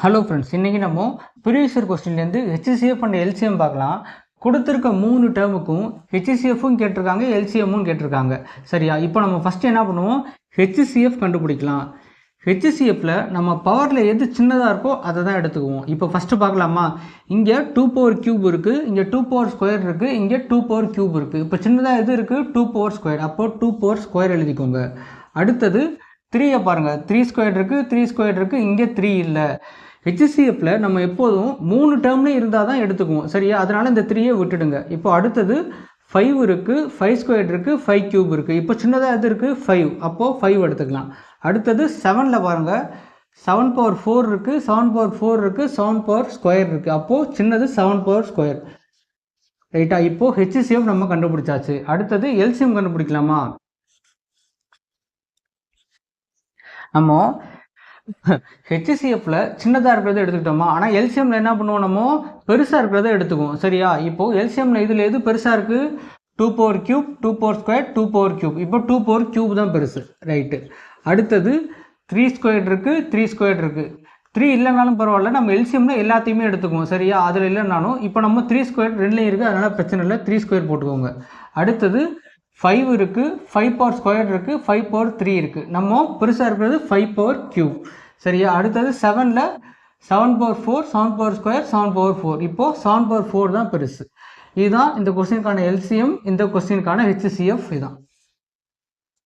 Hello friends இன்றைக்கி நம்ம ப்ரீவியஸர் கொஸ்டின்லேருந்து ஹெச்சிசிஎஃப் அண்ட் எல்சிஎம் பார்க்கலாம். கொடுத்துருக்க மூணு டேர்முக்கும் ஹெச்சிசிஎஃப்பும் கேட்டிருக்காங்க எல்சிஎம்மும் கேட்டிருக்காங்க. சரியா? இப்போ நம்ம ஃபஸ்ட்டு என்ன பண்ணுவோம்? ஹெச்சிசிஎஃப் கண்டுபிடிக்கலாம். ஹெச்சிசிஎஃப்பில் நம்ம பவரில் எது சின்னதாக இருக்கோ அதை தான் எடுத்துக்குவோம். இப்போ ஃபஸ்ட்டு பார்க்கலாமா? இங்கே டூ பவர் கியூப் இருக்குது இங்கே டூ பவர் ஸ்கொயர் இருக்குது இங்கே டூ பவர் கியூப் இருக்குது இப்போ சின்னதாக எது இருக்குது டூ பவர் ஸ்கொயர் அப்போது டூ பவர் ஸ்கொயர் எழுதிக்கோங்க. அடுத்தது த்ரீயை பாருங்கள் த்ரீ ஸ்கொயர் இருக்குது த்ரீ ஸ்கொயர் இருக்குது இங்கே த்ரீ இல்லை. ஹெச்சிசிஎஃப்பில் நம்ம எப்போதும் மூணு டேர்ம்லேயும் இருந்தால் தான் எடுத்துக்குவோம். சரியா? அதனால் இந்த த்ரீயை விட்டுடுங்க. இப்போ அடுத்தது ஃபைவ் இருக்குது ஃபைவ் ஸ்கொயர் இருக்குது ஃபைவ் க்யூப் இருக்குது இப்போ சின்னதாக எது இருக்குது ஃபைவ் அப்போது ஃபைவ் எடுத்துக்கலாம். அடுத்தது செவனில் பாருங்கள் செவன் பவர் ஃபோர் இருக்குது செவன் பவர் ஃபோர் இருக்குது செவன் பவர் ஸ்கொயர் இருக்குது அப்போது சின்னது செவன் பவர் ஸ்கொயர் ரைட்டா இப்போது ஹெச்சிசிஎஃப் நம்ம கண்டுபிடிச்சாச்சு. அடுத்தது எல்சிஎம் கண்டுபிடிக்கலாமா? நம்ம ஹெச்சிசிஎஃப்ல சின்னதாக இருக்கிறத எடுத்துக்கிட்டோமா? ஆனால் எல்சிஎம்ல என்ன பண்ணுவோம் நம்ம? பெருசாக இருக்கிறத எடுத்துக்குவோம். சரியா? இப்போது எல்சிஎம்ல இதில் எது பெருசாக இருக்குது two power cube two power square two power cube இப்போ டூ பவர் கியூப் தான் பெருசு. ரைட்டு அடுத்தது த்ரீ ஸ்கொயர் இருக்குது த்ரீ ஸ்கொயர் இருக்குது த்ரீ இல்லைனாலும் பரவாயில்ல. நம்ம எல்சிஎம்ல எல்லாத்தையுமே எடுத்துக்குவோம். சரியா? அதில் இல்லைனாலும் இப்போ நம்ம த்ரீ ஸ்கொயர் ரெண்டுலேயும் இருக்குது அதனால் பிரச்சனை இல்லை. த்ரீ ஸ்கொயர் போட்டுக்கோங்க. அடுத்தது ஃபைவ் இருக்குது ஃபைவ் பவர் ஸ்கொயர் இருக்குது ஃபைவ் பவர் த்ரீ இருக்குது நம்ம பெருசாக இருக்கிறது ஃபைவ் பவர் கியூப் சரியா? அடுத்தது செவனில் seven power four seven power square seven power four இப்போது செவன் பவர் ஃபோர் தான் பெருசு. இதுதான் இந்த கொஸ்டினுக்கான எல்சிஎம் இந்த கொஸ்டினுக்கான ஹெச்சிசிஎஃப் இதுதான்